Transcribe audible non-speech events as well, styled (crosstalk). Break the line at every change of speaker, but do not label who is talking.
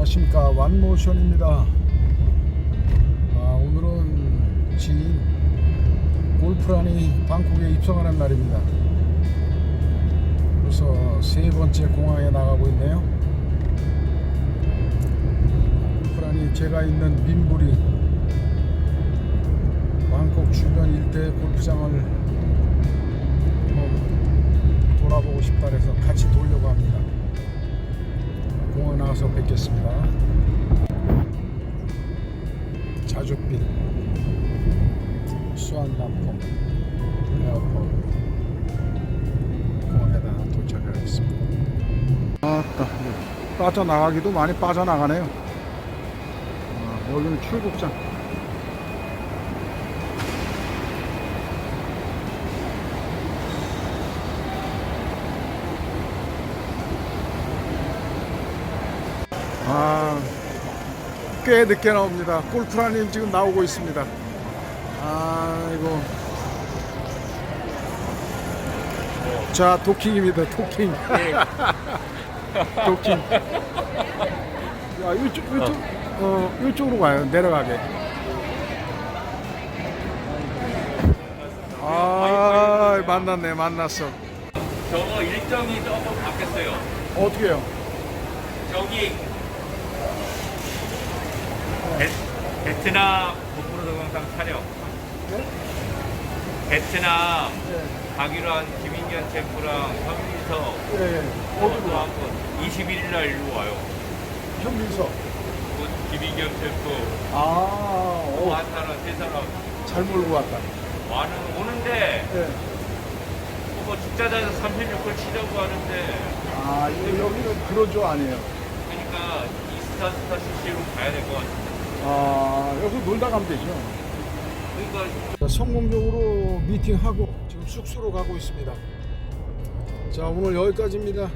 안녕하십니까 완모션입니다. 아, 오늘은 지인 골프란이 방콕에 입성하는 날입니다. 그래서 세 번째 공항에 나가고 있네요. 골프란이 제가 있는 민부리 방콕 주변 일대 골프장을 돌아보고 싶다 해서 나와서 뵙겠습니다. 자주빛 수완남포 에어포트 공항에다 도착하겠습니다. 아따 빠져나가기도 많이 빠져나가네요. 아, 여기는 출국장. 아, 꽤 늦게 나옵니다. 골프라님 지금 나오고 있습니다. 아이고. 자, 도킹입니다. 도킹. (laughs) 도킹. 야, 이쪽, 이쪽, 어, 이쪽으로 가요. 내려가게. 아, 만났네, 만났어.
저거 일정이 조금 바뀌었어요.
어떻게 해요?
저기 베, 베트남 고프로 동영상 촬영. 베트남
네,
가기로 한 김인견 셰프랑 현민서
네.
어디로 한번 21일 날 일로 와요.
현민서.
그 김인견 셰프
아,
또
오,
한 사람 세 사람
잘 몰고 왔다.
와는 오는데
네.
뭐 죽자자에서 36을 치려고 하는데
아, 이- 여기는 조 아니에요.
그러니까 이스타 스타 CC로 가야 될 것 같아요.
아, 여기서 놀다 가면 되죠.
그러니까
성공적으로 미팅하고 지금 숙소로 가고 있습니다. 자, 오늘 여기까지입니다.